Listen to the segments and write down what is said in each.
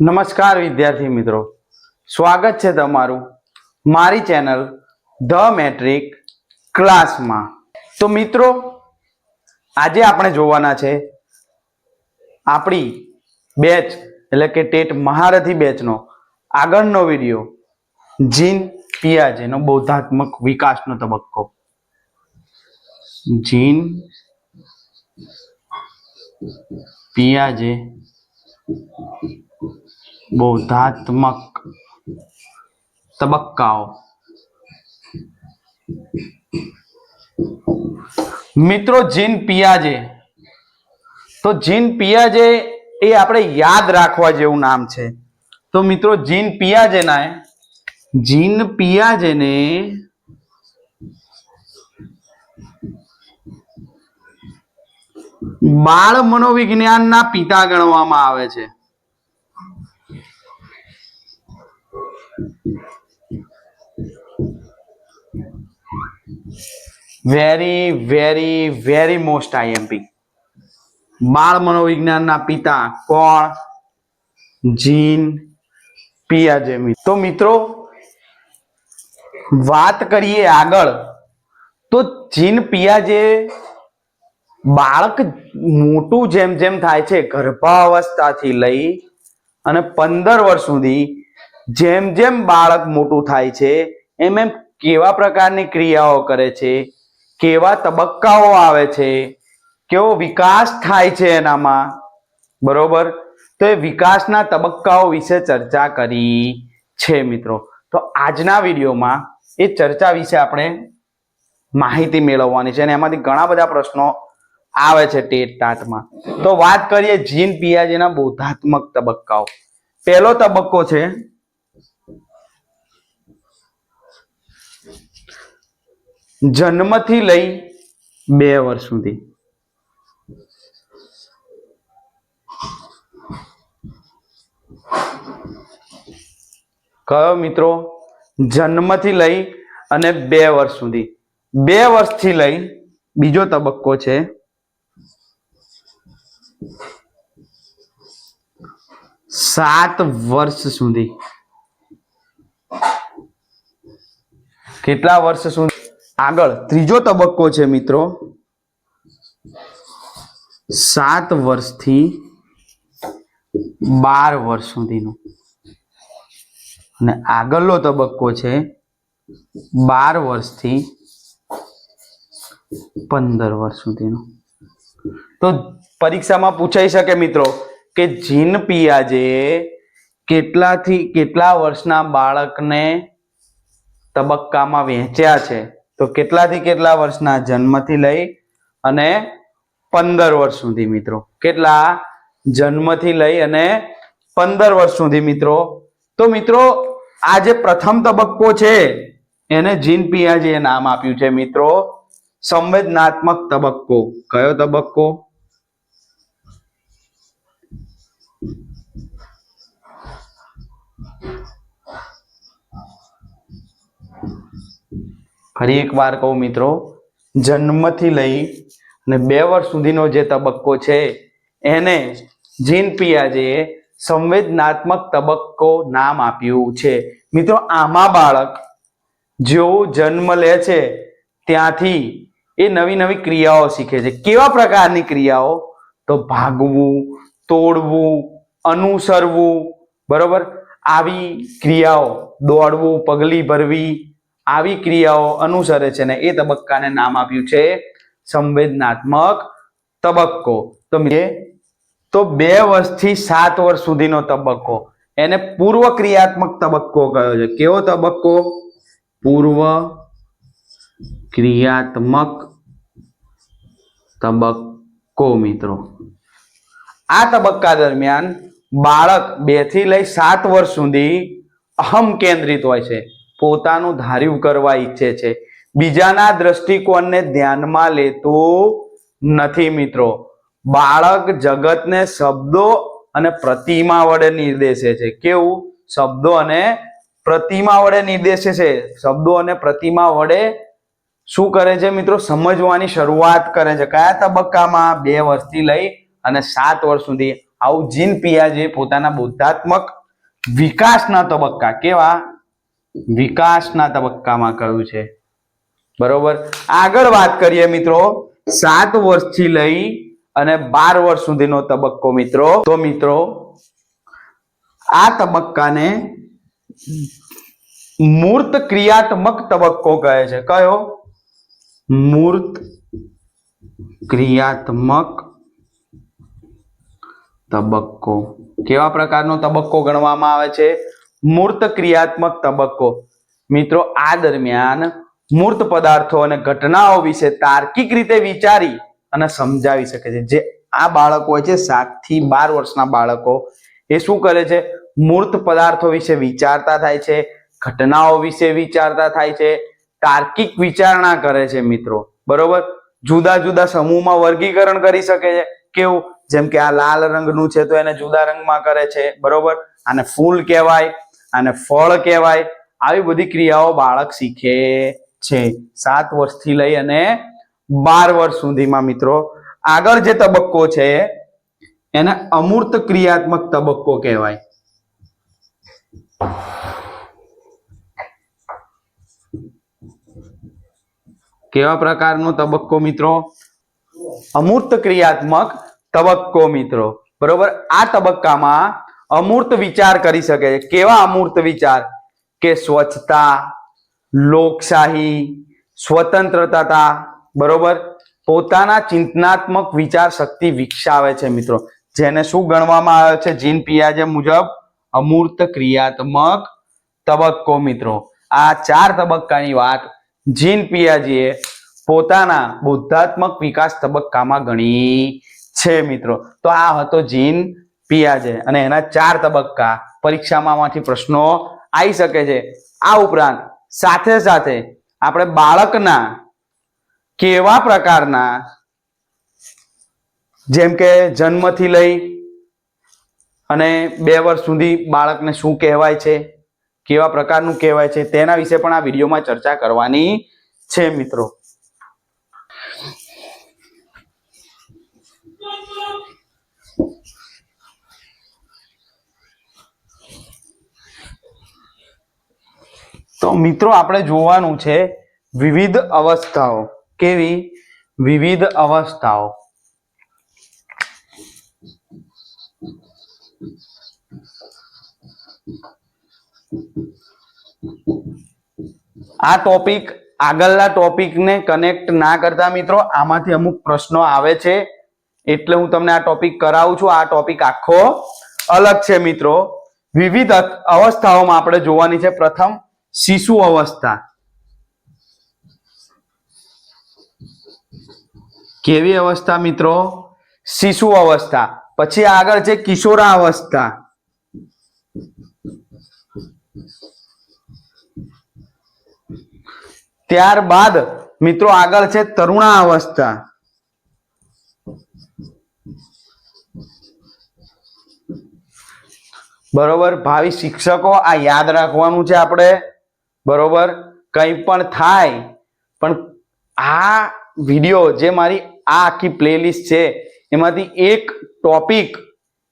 નમસ્કાર વિદ્યાર્થી મિત્રો. સ્વાગત છે તમારું મારી ચેનલ ધ મેટ્રિક ક્લાસમાં. તો મિત્રો, આજે આપણે જોવાના છે આપણી બેચ, એટલે કે ટેટ મહારથી બેચનો આગળનો વીડિયો, જીન પિયાજેનો બૌદ્ધાત્મક વિકાસનો તબક્કો. જીન પિયાજે બૌદ્ધાત્મક તબક્કાઓ મિત્રો જીન પિયાજે તો જીન પિયાજે એ આપણે યાદ રાખવા જેવું નામ છે તો મિત્રો જીન પિયાજેના જીન પિયાજેને બાળ મનોવિજ્ઞાનના પિતા ગણવામાં આવે છે very very very most IMP બાળ મનોવિજ્ઞાનના પિતા કોણ? જીન પિયાજેમી. તો મિત્રો, વાત કરીએ આગળ. તો જીન પિયાજે બાળક મોટું જેમ જેમ થાય છે, ગર્ભાવસ્થાથી લઈ અને પંદર વર્ષ સુધી જેમ જેમ બાળક મોટું થાય છે, એમ એમ કેવા પ્રકારની ક્રિયાઓ કરે છે, કેવા તબક્કાઓ આવે છે, કેવો વિકાસ થાય છે એનામાં, બરોબર? તો એ વિકાસના તબક્કાઓ વિશે ચર્ચા કરી છે મિત્રો. તો આજના વિડીયોમાં એ ચર્ચા વિશે આપણે માહિતી મેળવવાની છે અને એમાંથી ઘણા બધા પ્રશ્નો આવે છે ટેટ ટાટમાં. તો વાત કરીએ જીન પિયાજીના બોધાત્મક તબક્કાઓ. પહેલો તબક્કો છે જન્મથી લઈ બે વર્ષ સુધી. કયો મિત્રો? જન્મથી લઈ અને બે વર્ષ સુધી. બે વર્ષથી લઈ બીજો તબક્કો છે. સાત વર્ષ સુધી. કેટલા વર્ષ સુધી? આગળ ત્રીજો તબક્કો છે મિત્રો. સાત વર્ષથી બાર વર્ષ સુધીનો. અને આગળનો તબક્કો છે બાર વર્ષથી પંદર વર્ષ સુધીનો. તો પરીક્ષામાં પૂછાઈ શકે મિત્રો કે જીન પિયાજે કેટલાથી કેટલા વર્ષના બાળકને તબક્કામાં વહેંચ્યા છે? તો કેટલાથી કેટલા વર્ષના જન્મથી લઈ અને પંદર વર્ષ સુધી મિત્રો? કેટલા જન્મથી લઈ અને પંદર વર્ષ સુધી મિત્રો? તો મિત્રો, આ જે પ્રથમ તબક્કો છે, એને જીન પિયાજીએ નામ આપ્યું છે મિત્રો. સંવેદનાત્મક તબક્કો. કયો તબક્કો? ફરી એક વાર કહું મિત્રો, જન્મથી લઈ અને બે વર્ષ સુધીનો જે તબક્કો છે, એને જીન પિયાજેએ સંવેદનાત્મક તબક્કો નામ આપ્યું છે. મિત્રો, આમાં બાળક જેવો જન્મ લે છે, ત્યાંથી એ નવી નવી ક્રિયાઓ શીખે છે. કેવા પ્રકારની ક્રિયાઓ? તો ભાગવું, તોડવું, અનુસરવું, બરોબર? આવી ક્રિયાઓ, દોડવું, પગલી ભરવી આવી ક્રિયાઓ અનુસરે છે ને એ તબક્કાને નામ આપ્યું છે સંવેદનાત્મક તબક્કો. તો તો બે વર્ષથી સાત વર્ષ સુધીનો તબક્કો. એને પૂર્વ ક્રિયાત્મક તબક્કો કયો છે? કેવો તબક્કો? પૂર્વ ક્રિયાત્મક તબક્કો, મિત્રો. આ તબક્કા દરમિયાન બાળક બેથી લઈ સાત વર્ષ સુધી અહમ કેન્દ્રિત હોય છે. પોતાનું ધાર્યું કરવા ઈચ્છે છે. બીજાના દ્રષ્ટિકોણને ધ્યાનમાં લેતો નથી મિત્રો. બાળક જગતને શબ્દો અને પ્રતિમા વડે નિર્દેશે છે. કેવું? શબ્દો અને પ્રતિમા વડે નિર્દેશે છે. શબ્દો અને પ્રતિમા વડે શું કરે છે મિત્રો? સમજવાની શરૂઆત કરે છે. કયા તબક્કામાં? બે વર્ષથી લઈ અને સાત વર્ષ સુધી આવું જીન પિયાજે પોતાના બૌદ્ધાત્મક વિકાસના તબક્કા કેવા? વિકાસના તબક્કામાં કહ્યું છે? બરોબર? આગળ વાત કરીએ મિત્રો, સાત વર્ષથી લઈ અને બાર વર્ષ સુધીનો તબક્કો મિત્રો. તો મિત્રો, આ તબક્કાને મૂર્ત ક્રિયાત્મક તબક્કો કહે છે. કયો? મૂર્ત ક્રિયાત્મક તબક્કો. કેવા પ્રકારનો તબક્કો ગણવામાં આવે છે? મૂર્ત ક્રિયાત્મક તબક્કો. મિત્રો, આ દરમિયાન મૂર્ત પદાર્થો અને ઘટનાઓ વિશે તાર્કિક રીતે વિચારી અને સમજાવી શકે છે. જે આ બાળકો હોય છે, સાતથી બાર વર્ષના બાળકો, એ શું કરે છે? મૂર્ત પદાર્થો વિશે વિચારતા થાય છે, ઘટનાઓ વિશે વિચારતા થાય છે, તાર્કિક વિચારણા કરે છે મિત્રો. બરોબર? જુદા જુદા સમૂહમાં વર્ગીકરણ કરી શકે છે. કેવું? જેમ કે આ લાલ રંગનું છે તો એને જુદા રંગમાં કરે છે. બરોબર? આને ફૂલ કહેવાય. આને ફળ કહેવાય. આવી બધી ક્રિયાઓ બાળક શીખે છે. સાત વર્ષથી લઈ અને બાર વર્ષ સુધીમાં મિત્રો, આગળ જે તબક્કો છે, એને અમૂર્ત ક્રિયાત્મક તબક્કો કહેવાય. કેવા પ્રકારનો તબક્કો મિત્રો? અમૂર્ત ક્રિયાત્મક તબક્કો મિત્રો. બરોબર? આ તબક્કામાં અમૂર્ત વિચાર કરી શકે છે. કેવા અમૂર્ત વિચાર? કે સ્વચ્છતા, લોકશાહી સ્વતંત્રતા બરોબર? પોતાના ચિંતનાત્મક વિચાર શક્તિ વિકસાવે છે મિત્રો. જેને શું ગણવામાં આવે છે? જીન પિયાજે મુજબ અમૂર્ત ક્રિયાત્મક તબક્કો મિત્રો. આ ચાર તબક્કાની વાત જીન પિયાજીએ પોતાના બૌદ્ધાત્મક વિકાસ તબક્કામાં ગણી છે મિત્રો. તો આ હતો જીન પિયાજે અને એના ચાર તબક્કા પરીક્ષામાં પ્રશ્નો આવી શકે છે. આ ઉપરાંત સાથે સાથે આપણે બાળકના કેવા પ્રકારના જેમ કે જન્મથી લઈ અને બે વર્ષ સુધી બાળકને શું કહેવાય છે, કેવા પ્રકારનું કહેવાય છે તેના વિશે પણ આ વિડીયોમાં ચર્ચા કરવાની છે મિત્રો. તો મિત્રો, આપણે જોવાનું છે વિવિધ અવસ્થાઓ. કેવી? વિવિધ અવસ્થાઓ. આ ટોપિક આગળના ટોપિકને કનેક્ટ ના કરતા મિત્રો, આમાંથી અમુક પ્રશ્નો આવે છે. એટલે હું તમને આ ટોપિક કરાવું છું. આ ટોપિક આખો અલગ છે મિત્રો. વિવિધ અવસ્થાઓમાં આપણે જોવાની છે. પ્રથમ શિશુ અવસ્થા. કેવી અવસ્થા મિત્રો? શિશુ અવસ્થા. પછી આગળ છે કિશોરા અવસ્થા. ત્યારબાદ મિત્રો આગળ છે તરુણા અવસ્થા. બરોબર? ભાવિ શિક્ષકો આ યાદ રાખવાનું છે આપણે. બરોબર? કંઈ પણ થાય, પણ આ વીડિયો જે મારી આ આખી પ્લેલિસ્ટ છે, એમાંથી એક ટોપિક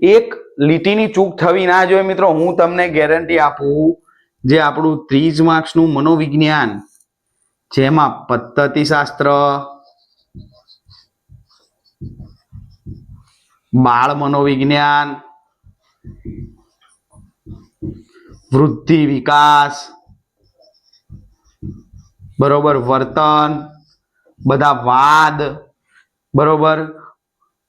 એક લીટીની ચૂક થવી ના જોઈએ મિત્રો. હું તમને ગેરંટી આપું, જે આપણું ત્રીસ માર્ક્સનું મનોવિજ્ઞાન, જેમાં પદ્ધતિશાસ્ત્ર, બાળ મનોવિજ્ઞાન, વૃદ્ધિ વિકાસ બરોબર? વર્તન, બધા વાદ, બરોબર?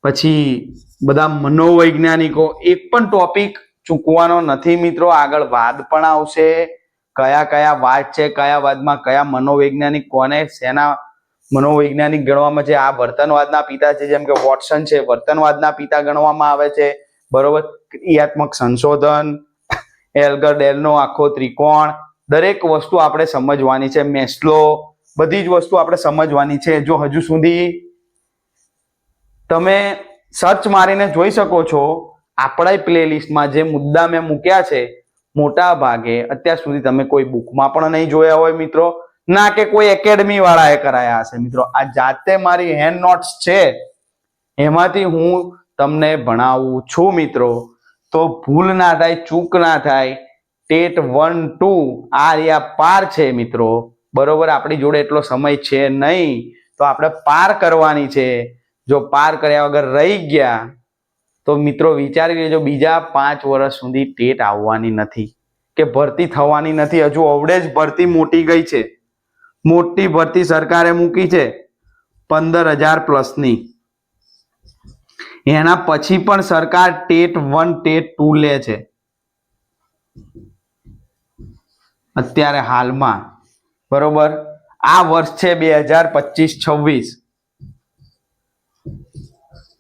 પછી બધા મનોવૈજ્ઞાનિકો, એક પણ ટોપિક ચૂકવાનો નથી મિત્રો. આગળ વાદ પણ આવશે. કયા કયા વાદ છે, કયા વાદમાં કયા મનોવૈજ્ઞાનિક કોને શેના મનોવૈજ્ઞાનિક ગણવામાં છે? આ વર્તનવાદના પિતા છે, જેમ કે વોટસન છે, વર્તનવાદના પિતા ગણવામાં આવે છે. બરોબર? ક્રિયાત્મક સંશોધન, એલ્ગર ડેલનો આખો ત્રિકોણ દરેક વસ્તુ આપણે સમજવાની છે, મેસ્લો, બધી જ વસ્તુ આપણે સમજવાની છે. જો હજુ સુધી તમે સર્ચ મારીને જોઈ શકો છો આપણા પ્લેલિસ્ટમાં જે મુદ્દા મેં મૂક્યા છે, મોટા ભાગે અત્યાર સુધી તમે કોઈ બુકમાં પણ નહીં જોયા હોય મિત્રો. ના કે કોઈ એકેડમી વાળાએ કરાયા હશે. મિત્રો, આ જાતે મારી હેન્ડ નોટ્સ છે. એમાંથી હું તમને ભણાવું છું મિત્રો. તો ભૂલ ના થાય, ચૂક ના થાય. ટેટ વન ટુ આ રહ્યા પાર છે મિત્રો. બરોબર, આપણી જોડે એટલો સમય છે નહીં. તો આપણે પાર કરવાની છે. જો પાર કર્યા વગર રહી ગયા, તો મિત્રો વિચારી લેજો બીજા પાંચ વર્ષ સુધી ટેટ આવવાની નથી. કે ભરતી થવાની નથી. હજુ અવડે જ ભરતી મોટી ગઈ છે. મોટી ભરતી સરકારે મૂકી છે. પંદર હજાર પ્લસની. એના પછી પણ સરકાર ટેટ વન, ટેટ ટુ લે છે. અત્યારે હાલમાં. બરોબર? આ વર્ષ છે બે હજાર પચીસ છવ્વીસ.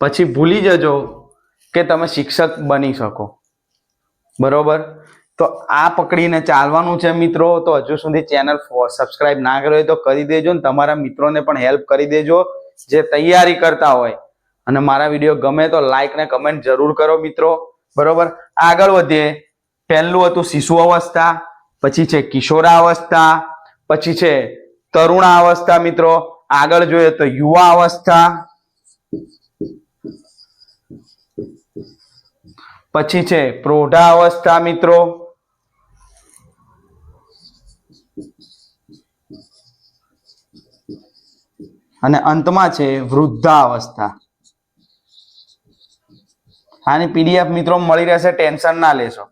પછી ભૂલી જજો કે તમે શિક્ષક બની શકો. બરોબર? તો આ પકડીને ચાલવાનું છે મિત્રો. તો હજુ સુધી ચેનલ સબસ્ક્રાઇબ ના કર્યો હોય તો કરી દેજો ને તમારા મિત્રોને પણ હેલ્પ કરી દેજો જે તૈયારી કરતા હોય. અને મારા વીડિયો ગમે તો લાઈક ને કમેન્ટ જરૂર કરો મિત્રો. બરોબર? આગળ વધીએ. પહેલું હતું શિશુ અવસ્થા. પછી છે કિશોરાવસ્થા, પછી છે તરુણાવસ્થા મિત્રો. આગળ જોઈએ તો યુવા અવસ્થા પછી છે પ્રૌઢાવસ્થા મિત્રો. અને અંતમાં છે વૃદ્ધાવસ્થા. આની પીડીએફ મિત્રો મળી રહેશે, ટેન્શન ના લેશો.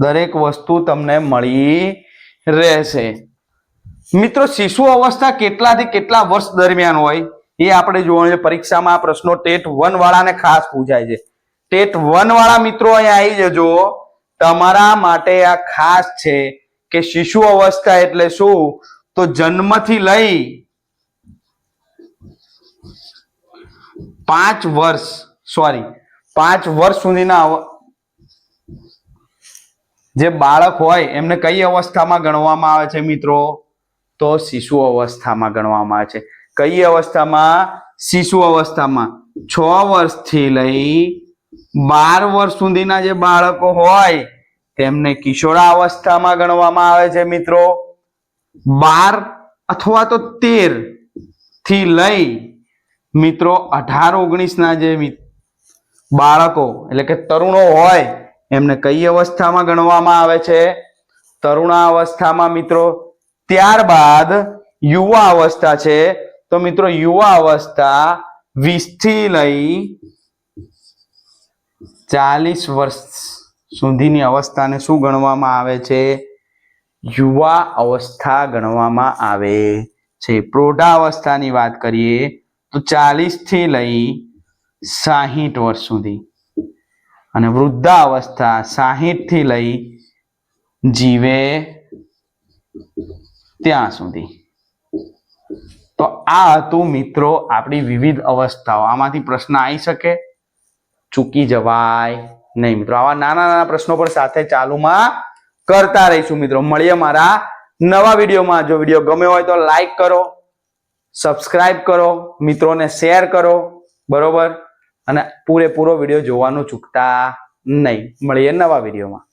દરેક વસ્તુ તમને મળી રહેશે. મિત્રો, શિશુ અવસ્થા કેટલાથી કેટલા વર્ષ દરમિયાન હોય, એ આપણે જોવાનું છે. પરીક્ષામાં આ પ્રશ્નો ટેટ વન વાળાને ખાસ પૂછાય છે. ટેટ વન વાળા મિત્રો અહીંયા આવી જજો. તમારા માટે આ ખાસ છે કે શિશુ અવસ્થા એટલે શું? તો જન્મથી લઈ પાંચ વર્ષ, સોરી, પાંચ વર્ષ સુધીના જે બાળક હોય, એમને કઈ અવસ્થામાં ગણવામાં આવે છે મિત્રો? તો શિશુ અવસ્થામાં ગણવામાં આવે છે. કઈ અવસ્થામાં? શિશુ અવસ્થામાં. છ વર્ષથી લઈ બાર વર્ષ સુધીના જે બાળકો હોય, તેમને કિશોરાવસ્થામાં ગણવામાં આવે છે મિત્રો. બાર અથવા તો તેરથી લઈ મિત્રો અઢાર ઓગણીસ ના જે બાળકો, એટલે કે તરુણો હોય એમને કઈ અવસ્થામાં ગણવામાં આવે છે? તરુણાવસ્થામાં મિત્રો, ત્યારબાદ યુવા અવસ્થા છે. તો મિત્રો, યુવા અવસ્થા વીસથી લઈ ચાલીસ વર્ષ સુધીની અવસ્થાને શું ગણવામાં આવે છે? યુવા અવસ્થા ગણવામાં આવે છે. પ્રૌઢાવસ્થાની વાત કરીએ તો ચાલીસથી લઈ સાહીઠ વર્ષ સુધી. અને વૃદ્ધાવસ્થા સાહીઠથી લઈ જીવે ત્યાં સુધી. તો આ હતું મિત્રો આપણી વિવિધ અવસ્થાઓ. આમાંથી પ્રશ્ન આવી શકે? ચૂકી જવાય નહીં મિત્રો. આવા નાના નાના પ્રશ્નો પણ સાથે ચાલુમાં કરતા રહીશું મિત્રો. મળીએ મારા નવા વિડીયોમાં. જો વીડિયો ગમ્યો હોય તો લાઈક કરો સબસ્ક્રાઈબ કરો, મિત્રોને શેર કરો. બરોબર? અને પૂરેપૂરો વીડિયો જોવાનું ચૂકતા નહીં. મળીએ નવા વિડીયોમાં.